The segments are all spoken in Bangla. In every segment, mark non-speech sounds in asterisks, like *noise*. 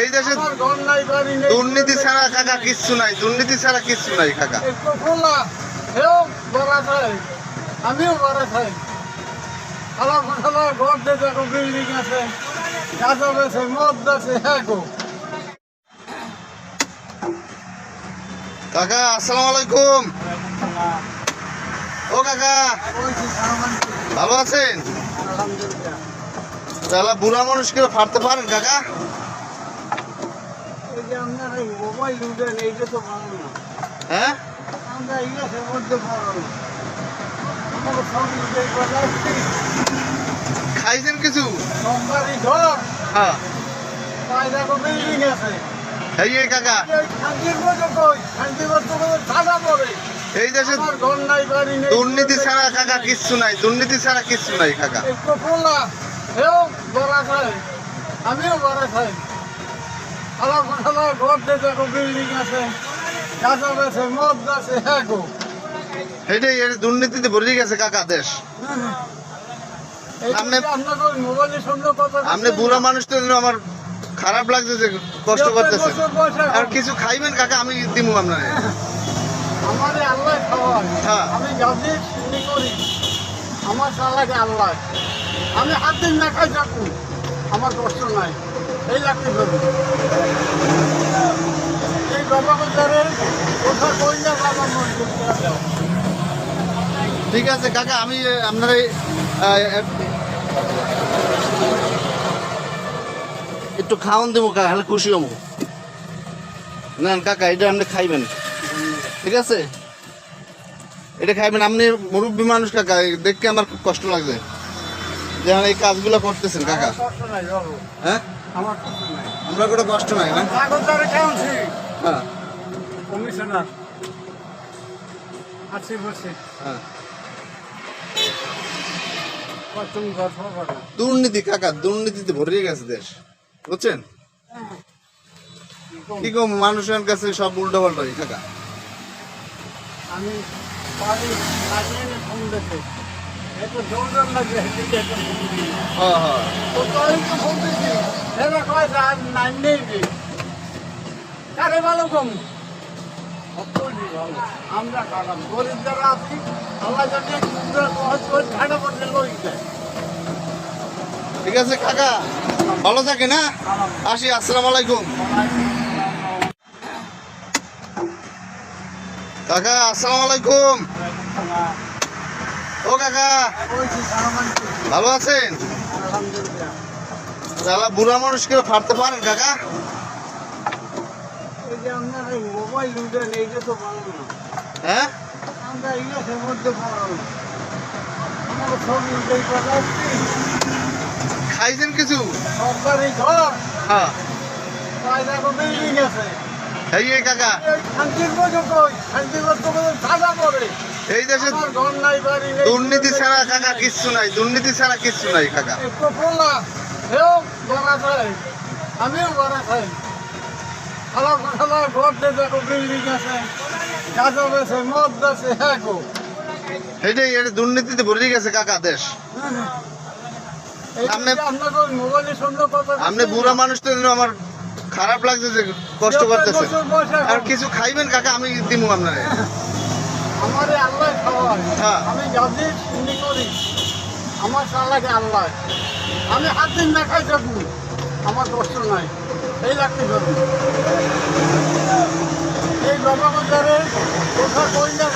এই দেশে দুর্নীতি ছাড়া কাকা কিচ্ছু নাই দুর্নীতি ছাড়া কিচ্ছু নাই কাকা। আমিও বড়া চাই আমার ফসলা ঘর দিয়ে দেখো বিল্ডিং আছে গাছ আছে মদ আছে হ্যাঁ গো। কাকা আসসালামু আলাইকুম। ও কাকা ভালো আছেন? তাহলে বুড়া মানুষকে ফাড়তে পারেন কাকা? হ্যাঁ? খাইছেন কিছু? হ্যাঁ। কাকা। এই দেশে নাই দুর্নীতি ছাড়া কাকা কিচ্ছু নাই। দুর্নীতি ছাড়া কিচ্ছু নাই কাকা। সেও বড়া চাই আমিও বড়া চাই আমার ফসলা ঘর দিয়ে বিল্ডিং আছে। গাছ আছে মদ আছে হ্যাঁ গো। এটাই এর দুর্নীতিতে ভরে গেছে কাকা দেশ। আপনি- বুড়া মানুষ তো আমার খারাপ লাগছে যে কষ্ট করতেছেন আর কিছু খাইবেন কাকা আমি দিব আপনার আমারে আল্লাহ খাওয়ায় হ্যাঁ। আমি গাছি করি আমার আল্লাহ। আমি হাত দিন না খাই থাকু আমার কষ্ট নাই। এই লাগতে পারব এই বাজারে কথা না বাবা ঠিক আছে, কাকা, আমি আপনার একটু খাওয়ান দেবো, কাকা হলে খুশি হব। না কাকা, এটা আপনি খাইবেন। ঠিক আছে? এটা খাইবেন, আপনি মুরব্বী মানুষ, কাকা দেখতে আমার খুব কষ্ট লাগছে। যে আমার এই কাজগুলো করতেছেন কাকা? হ্যাঁ? আমার কোনো কষ্ট নাই না? হ্যাঁ। কমিশনার। আছি বলছি হ্যাঁ। দুর্নীতি কাকা দুর্নীতিতে ভরিয়ে গেছে দেশ। বুঝছেন? কি কম মানুষের কাছে সব উল্টো পাল্টাই কাকা? আমি কারে ভালো কম? অত্যন্তই ভালো। আমরা খারাপ গরিব যারা আছি আল্লাহ যদি ঠান্ডা পড়লে লই যায়। ঠিক আছে কাকা। ভালো থাকে না আসি আসসালামু আলাইকুম। কাকা আসসালামু আলাইকুম। ও কাকা ভালো আছেন? তাহলে বুড়া মানুষকে ফাড়তে পারেন কাকা? হ্যাঁ? খাইছেন কিছু? সরকারি ঘর হ্যাঁ। কাকা। শান্তির মতো কই শান্তি করতে গেলে সাজা পড়ে। এই দেশে দুর্নীতি ছাড়া কাকা কিচ্ছু নাই দুর্নীতি ছাড়া কিচ্ছু নাই কাকা। আমিও আমার ফসলা ঘর দিয়ে দেখো বিল্ডিং আছে গাছ আছে মদ আছে হ্যাঁ এটাই এর দুর্নীতিতে ভরে গেছে কাকা দেশ। এই আপনি- যে আপনাকে ওই মোবাইলের সঙ্গে কথা আপনি বুড়া মানুষ তো আমার খারাপ লাগছে যে কষ্ট করতেছেন আর কিছু খাইবেন কাকা আমি দিমু আপনার। *laughs* আমারে আল্লাহ খাওয়ায়। হ্যাঁ। আমি চিনি করি। আমার সালাকে আল্লাহ। আমি হাত দিন না খাই থাকু আমার কষ্ট নাই। এই লাগতে পারব এই বাবা বাজারে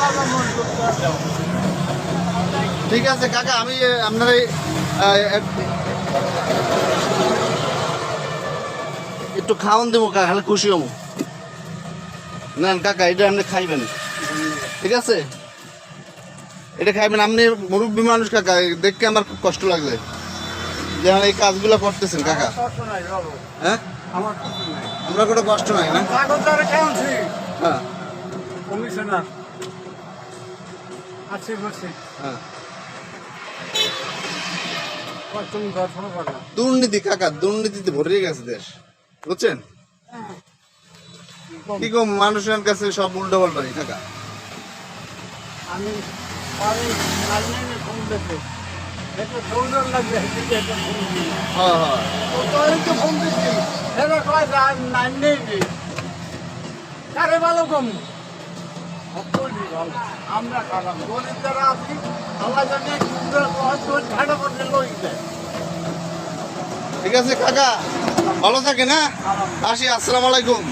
কথা মন করতে ঠিক আছে কাকা আমি আপনার এই, একটু খাওয়ান দেবো কাকা খুশি হব। না কাকা এটা আপনি খাইবেন। ঠিক আছে? এটা খাইবেন আপনি মুরব্বী মানুষ কাকা দেখতে আমার খুব কষ্ট লাগছে যে এই কাজগুলো করতেছেন কাকা। হ্যাঁ? আমার কোনো কষ্ট নাই না? হ্যাঁ। কমিশনার। আছি বলছি হ্যাঁ। দুর্নীতি কাকা দুর্নীতিতে ভরে গেছে দেশ। বুঝছেন? কি কম মানুষের কাছে সব উল্টো পাল্টাই কাকা আমি। হ্যাঁ হ্যাঁ। কারে ভালো কম? আমরা খারাপ গরিব যারা আছি আল্লাহ জানে ঠান্ডা করতে লই ঠিক আছে কাকা। ভালো থাকে না আসি আসসালামু আলাইকুম।